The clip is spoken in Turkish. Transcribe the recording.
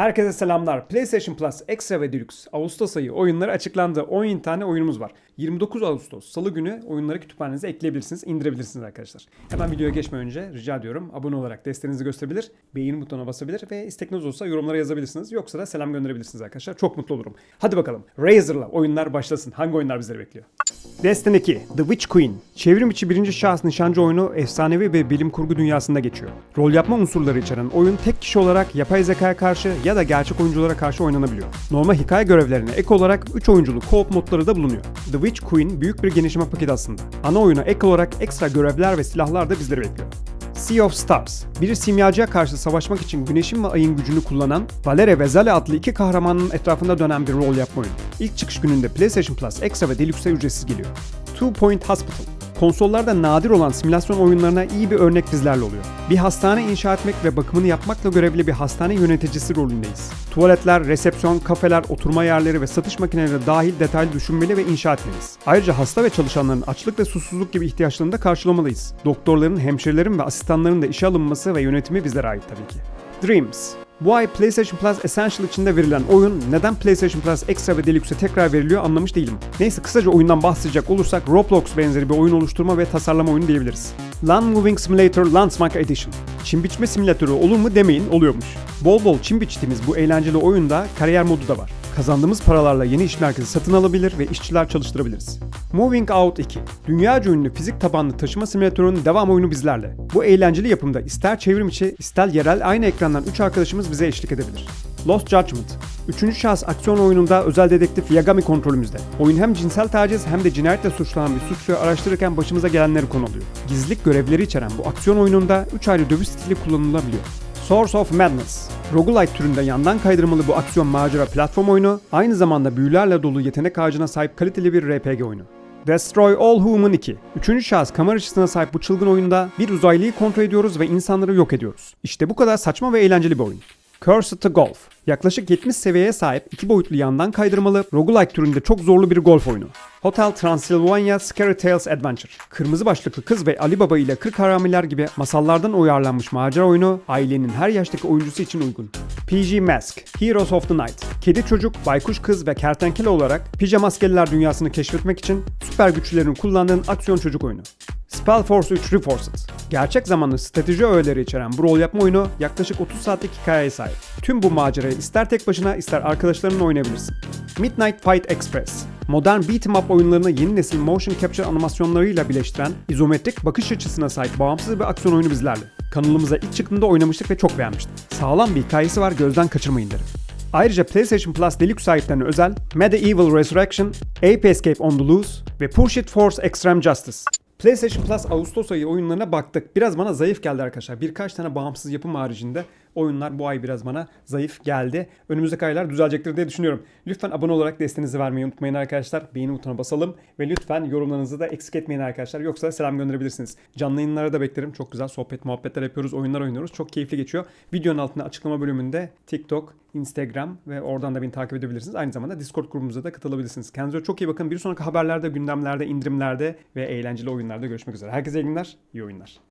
Herkese selamlar. PlayStation Plus Extra ve Deluxe Ağustos ayı oyunları açıklandı. 17 tane oyunumuz var. 29 Ağustos Salı günü oyunları kütüphanenize ekleyebilirsiniz, indirebilirsiniz arkadaşlar. Hemen videoya geçmeden önce rica ediyorum abone olarak desteğinizi gösterebilir, beğeni butonuna basabilir ve istekiniz olursa yorumlara yazabilirsiniz. Yoksa da selam gönderebilirsiniz arkadaşlar. Çok mutlu olurum. Hadi bakalım. Razer'la oyunlar başlasın. Hangi oyunlar bizleri bekliyor? Destiny 2, The Witch Queen. Çevrim içi birinci şahıs nişancı oyunu efsanevi ve bilim kurgu dünyasında geçiyor. Rol yapma unsurları içeren oyun tek kişi olarak yapay zekaya karşı ya da gerçek oyunculara karşı oynanabiliyor. Normal hikaye görevlerine ek olarak 3 oyunculu co-op modları da bulunuyor. The Witch Queen büyük bir genişleme paketi aslında. Ana oyuna ek olarak ekstra görevler ve silahlar da bizleri bekliyor. Sea of Stars, bir simyacıya karşı savaşmak için güneşin ve ayın gücünü kullanan Valeria ve Zale adlı iki kahramanın etrafında dönen bir rol yapma oyunu. İlk çıkış gününde PlayStation Plus Extra ve Deluxe'e ücretsiz geliyor. Two Point Hospital, konsollarda nadir olan simülasyon oyunlarına iyi bir örnek bizlerle oluyor. Bir hastane inşa etmek ve bakımını yapmakla görevli bir hastane yöneticisi rolündeyiz. Tuvaletler, resepsiyon, kafeler, oturma yerleri ve satış makineleri dahil detaylı düşünmeli ve inşa etmeliyiz. Ayrıca hasta ve çalışanların açlık ve susuzluk gibi ihtiyaçlarını da karşılamalıyız. Doktorların, hemşirelerin ve asistanların da işe alınması ve yönetimi bizlere ait tabii ki. Dreams bu ay PlayStation Plus Essential içinde verilen oyun neden PlayStation Plus Extra ve Deluxe'e tekrar veriliyor anlamış değilim. Neyse kısaca oyundan bahsedecek olursak Roblox benzeri bir oyun oluşturma ve tasarlama oyunu diyebiliriz. Land Moving Simulator Landsmark Edition. Çim biçme simülatörü olur mu demeyin oluyormuş. Bol bol çim biçtiğimiz bu eğlenceli oyunda kariyer modu da var. Kazandığımız paralarla yeni iş merkezi satın alabilir ve işçiler çalıştırabiliriz. Moving Out 2. Dünyaca ünlü fizik tabanlı taşıma simülatörünün devam oyunu bizlerle. Bu eğlenceli yapımda ister çevrim içi ister yerel aynı ekrandan 3 arkadaşımız bize eşlik edebilir. Lost Judgment. Üçüncü şahıs aksiyon oyununda özel dedektif Yagami kontrolümüzde. Oyun hem cinsel taciz hem de cinayetle suçlanan bir suçluyu araştırırken başımıza gelenleri konu alıyor. Gizlilik görevleri içeren bu aksiyon oyununda 3 ayrı dövüş stili kullanılabiliyor. Source of Madness. Roguelike türünde yandan kaydırmalı bu aksiyon macera platform oyunu, aynı zamanda büyülerle dolu yetenek ağacına sahip kaliteli bir RPG oyunu. Destroy All Human 2. Üçüncü şahıs kamera açısına sahip bu çılgın oyunda bir uzaylıyı kontrol ediyoruz ve insanları yok ediyoruz. İşte bu kadar saçma ve eğlenceli bir oyun. Cursed to Golf. Yaklaşık 70 seviyeye sahip iki boyutlu yandan kaydırmalı roguelike türünde çok zorlu bir golf oyunu. Hotel Transylvania Scary Tales Adventure. Kırmızı başlıklı kız ve Ali Baba ile 40 haramiler gibi masallardan uyarlanmış macera oyunu ailenin her yaştaki oyuncusu için uygun. PG Mask, Heroes of the Night. Kedi çocuk, baykuş kız ve kertenkele olarak pijama maskeliler dünyasını keşfetmek için süper güçlerini kullandığın aksiyon çocuk oyunu. Spellforce 3 Reforced. Gerçek zamanlı strateji öğeleri içeren bu rol yapma oyunu yaklaşık 30 saatlik hikayeye sahip. Tüm bu macerayı ister tek başına ister arkadaşlarınla oynayabilirsin. Midnight Fight Express. Modern beat'em up oyunlarını yeni nesil motion capture animasyonlarıyla birleştiren izometrik bakış açısına sahip bağımsız bir aksiyon oyunu bizlerle. Kanalımıza ilk çıktığında oynamıştık ve çok beğenmiştim. Sağlam bir hikayesi var gözden kaçırmayın derim. Ayrıca PlayStation Plus Deluxe sahiplerine özel Medieval Resurrection, Ape Escape on the Loose ve Push It Force Extreme Justice. PlayStation Plus Ağustos ayı oyunlarına baktık. Biraz bana zayıf geldi arkadaşlar. Birkaç tane bağımsız yapım haricinde oyunlar bu ay biraz bana zayıf geldi. Önümüzdeki aylar düzelecektir diye düşünüyorum. Lütfen abone olarak desteğinizi vermeyi unutmayın arkadaşlar. Beğeni butonuna basalım ve lütfen yorumlarınızı da eksik etmeyin arkadaşlar. Yoksa selam gönderebilirsiniz. Canlı yayınlara da beklerim. Çok güzel sohbet muhabbetler yapıyoruz, oyunlar oynuyoruz. Çok keyifli geçiyor. Videonun altında açıklama bölümünde TikTok, Instagram ve oradan da beni takip edebilirsiniz. Aynı zamanda Discord grubumuza da katılabilirsiniz. Kendinize çok iyi bakın. Bir sonraki haberlerde, gündemlerde, indirimlerde ve eğlenceli oyunlarda görüşmek üzere. Herkese iyi günler, iyi oyunlar.